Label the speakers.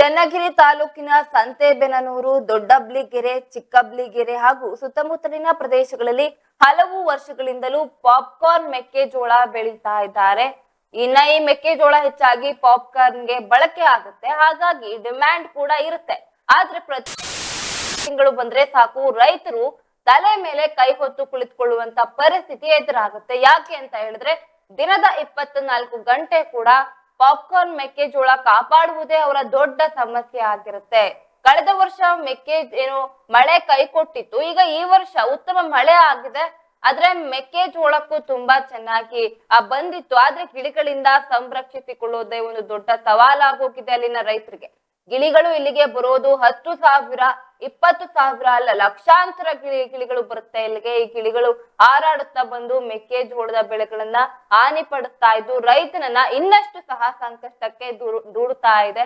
Speaker 1: ಚನ್ನಗಿರಿ ತಾಲೂಕಿನ ಸಂತೆಬೆನನೂರು, ದೊಡ್ಡಬ್ಲಿಗೆರೆ, ಚಿಕ್ಕಬ್ಲಿಗೆರೆ ಹಾಗೂ ಸುತ್ತಮುತ್ತಲಿನ ಪ್ರದೇಶಗಳಲ್ಲಿ ಹಲವು ವರ್ಷಗಳಿಂದಲೂ ಪಾಪ್ಕಾರ್ನ್ ಮೆಕ್ಕೆಜೋಳ ಬೆಳೀತಾ ಇದ್ದಾರೆ. ಇನ್ನ ಈ ಮೆಕ್ಕೆಜೋಳ ಹೆಚ್ಚಾಗಿ ಪಾಪ್ಕಾರ್ನ್ಗೆ ಬಳಕೆ ಆಗುತ್ತೆ. ಹಾಗಾಗಿ ಡಿಮ್ಯಾಂಡ್ ಕೂಡ ಇರುತ್ತೆ. ಆದ್ರೆ ಪ್ರತಿ ತಿಂಗಳು ಬಂದ್ರೆ ಸಾಕು. ರೈತರು ತಲೆ ಮೇಲೆ ಕೈ ಹೊತ್ತು ಕುಳಿತುಕೊಳ್ಳುವಂತ ಪರಿಸ್ಥಿತಿ ಎದುರಾಗುತ್ತೆ. ಯಾಕೆ ಅಂತ ಹೇಳಿದ್ರೆ ದಿನದ ಇಪ್ಪತ್ನಾಲ್ಕು ಗಂಟೆ ಕೂಡ ಪಾಪ್ಕಾರ್ನ್ ಮೆಕ್ಕೆಜೋಳ ಕಾಪಾಡುವುದೇ ಅವರ ದೊಡ್ಡ ಸಮಸ್ಯೆ ಆಗಿರುತ್ತೆ. ಕಳೆದ ವರ್ಷ ಮೆಕ್ಕೆ ಏನು ಮಳೆ ಕೈ ಕೊಟ್ಟಿತ್ತು. ಈಗ ಈ ವರ್ಷ ಉತ್ತಮ ಮಳೆ ಆಗಿದೆ. ಆದ್ರೆ ಮೆಕ್ಕೆಜೋಳಕ್ಕೂ ತುಂಬಾ ಚೆನ್ನಾಗಿ, ಆ, ಬಂದಿತ್ತು. ಆದ್ರೆ ಗಿಳಿಗಳಿಂದ ಸಂರಕ್ಷಿಸಿಕೊಳ್ಳೋದೇ ಒಂದು ದೊಡ್ಡ ಸವಾಲಾಗೋಗಿದೆ ಅಲ್ಲಿನ ರೈತರಿಗೆ. ಗಿಳಿಗಳು ಇಲ್ಲಿಗೆ ಬರೋದು ಹತ್ತು ಸಾವಿರ ಇಪ್ಪತ್ತು ಸಾವಿರ ಅಲ್ಲ, ಲಕ್ಷಾಂತರ ಗಿಳಿ, ಗಿಳಿಗಳು ಬರುತ್ತೆ ಇಲ್ಲಿಗೆ. ಈ ಗಿಳಿಗಳು ಹಾರಾಡುತ್ತಾ ಬಂದು ಮೆಕ್ಕೆಜೋಳದ ಬೆಳೆಗಳನ್ನ ಹಾನಿ ಪಡುತ್ತಾ ಇದ್ದು ರೈತನನ್ನ ಇನ್ನಷ್ಟು ಸಹ ಸಂಕಷ್ಟಕ್ಕೆ ದೂಡುತ್ತಾ ಇದೆ.